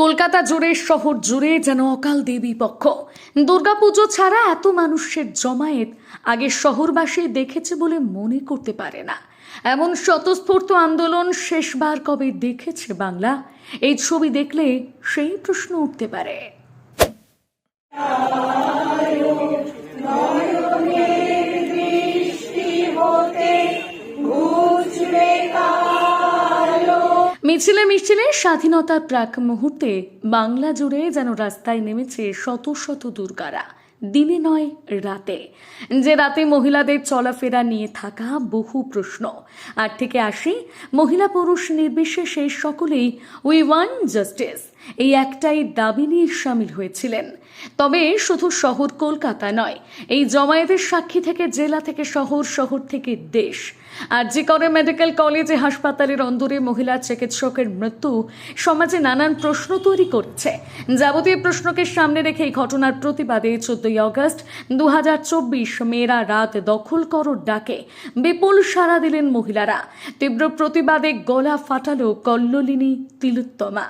কলকাতা জুড়ে, শহর জুড়ে যেন অকাল দেবী পক্ষ। দুর্গাপুজো ছাড়া এত মানুষের জমায়েত আগে শহরবাসী দেখেছে বলে মনে করতে পারে না। এমন স্বতঃস্ফূর্ত আন্দোলন শেষবার কবে দেখেছে বাংলা? এই ছবি দেখলে সেই প্রশ্ন উঠতে পারে। মিছিলে মিছিলে স্বাধীনতার প্রাক মুহূর্তে বাংলা জুড়ে যেন রাস্তায় নেমেছে শত শত দুর্গারা। দিনে নয়, রাতে। যে রাতে মহিলাদের চলাফেরা নিয়ে থাকা বহু প্রশ্ন। আর থেকে আসি, মহিলা পুরুষ নির্বিশেষে সকলেই উই ওয়ান জাস্টিস। এই একটাই দাবি নিয়ে সামিল হয়েছিলেন। তবে শুধু শহর কলকাতা নয়, এই জমায়েতের সাক্ষী থেকে জেলা থেকে শহর শহর থেকে দেশ। আর যে করে মেডিকেল কলেজে, হাসপাতালের অন্দরে মহিলা চিকিৎসকের মৃত্যু সমাজে নানান প্রশ্ন তৈরি করছে। যাবতীয় প্রশ্নকে সামনে রেখে এই ঘটনার প্রতিবাদে চোদ্দই অগস্ট দু মেয়েরা রাত দখল করর ডাকে। বিপুল সাড়া দিলেন মহিলারা। তীব্র প্রতিবাদে গলা ফাটালো কল্লোলিনী তিলোত্তমা।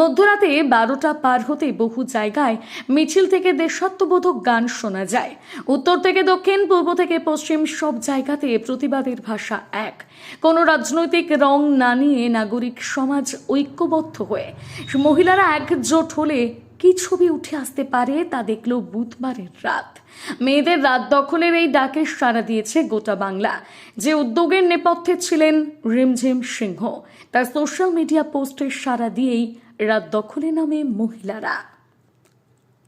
মধ্যরাতে বারোটা পার হতে বহু জায়গায় মিছিল থেকে দেশাত্মবোধক গান শোনা যায়। উত্তর থেকে দক্ষিণ, পূর্ব থেকে পশ্চিম সব জায়গাতে প্রতিবাদের ভাষা এক। কোনো রাজনৈতিক রং না নিয়ে নাগরিক সমাজ ঐক্যবদ্ধ হয়ে মহিলারা একজোট হলে কি ছবি উঠে আসতে পারে তা দেখল বুধবারের রাত। মেয়েদের রাত দখলের এই ডাকে সাড়া দিয়েছে গোটা বাংলা। যে উদ্যোগের নেপথ্যে ছিলেন রিমঝিম সিংহ, তার সোশ্যাল মিডিয়া পোস্টের সাড়া দিয়েই রাত দখলে নামে মহিলারা।